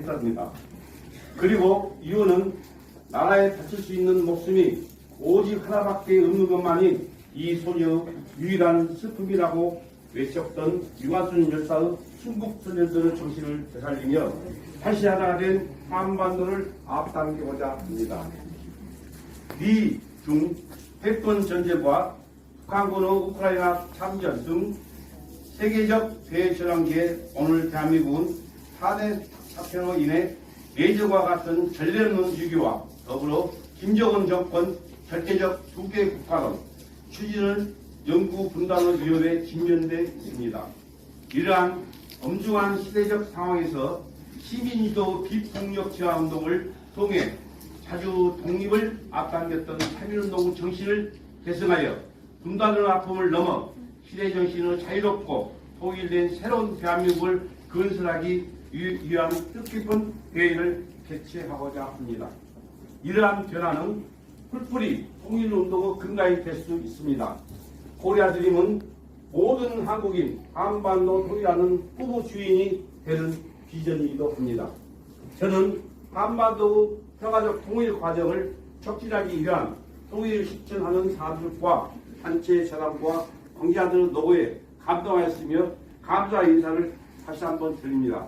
했습니다. 그리고 이유는 나라에 바칠 수 있는 목숨이 오직 하나밖에 없는 것만이 이 소녀 유일한 슬픔이라고 외쳤던 유아순 열사의 순국 소녀들의 정신을 되살리며 다시 하나가 된 한반도를 앞당기고자 합니다. 미, 중, 패권 전쟁과 북한군의 우크라이나 참전 등 세계적 대전환기에 오늘 대한민국은 4대 사태로 인해 내적과 같은 전례없는 위기와 더불어 김정은 정권 절대적 두개 국가론 추진을 영구 분단의 위협에 직면돼 있습니다. 이러한 엄중한 시대적 상황에서 시민주도 비폭력 저하 운동을 통해 자주 독립을 앞당겼던 3.1운동 정신을 계승하여 분단의 아픔을 넘어 시대 정신을 자유롭고 통일된 새로운 대한민국을 건설하기 위- 위한 뜻깊은 대회를 개최하고자 합니다. 이러한 변화는 풀뿌리 통일운동의 근간이 될 수 있습니다. 코리아 드림은 모든 한국인 한반도 통일하는 꿈의 주인이 되는 비전이기도 합니다. 저는 한반도 평화적 통일 과정을 촉진하기 위한 통일을 실천하는 사람들과 단체 사람과 관계자들의 노고에 감동하였으며 감사 인사를 다시 한번 드립니다.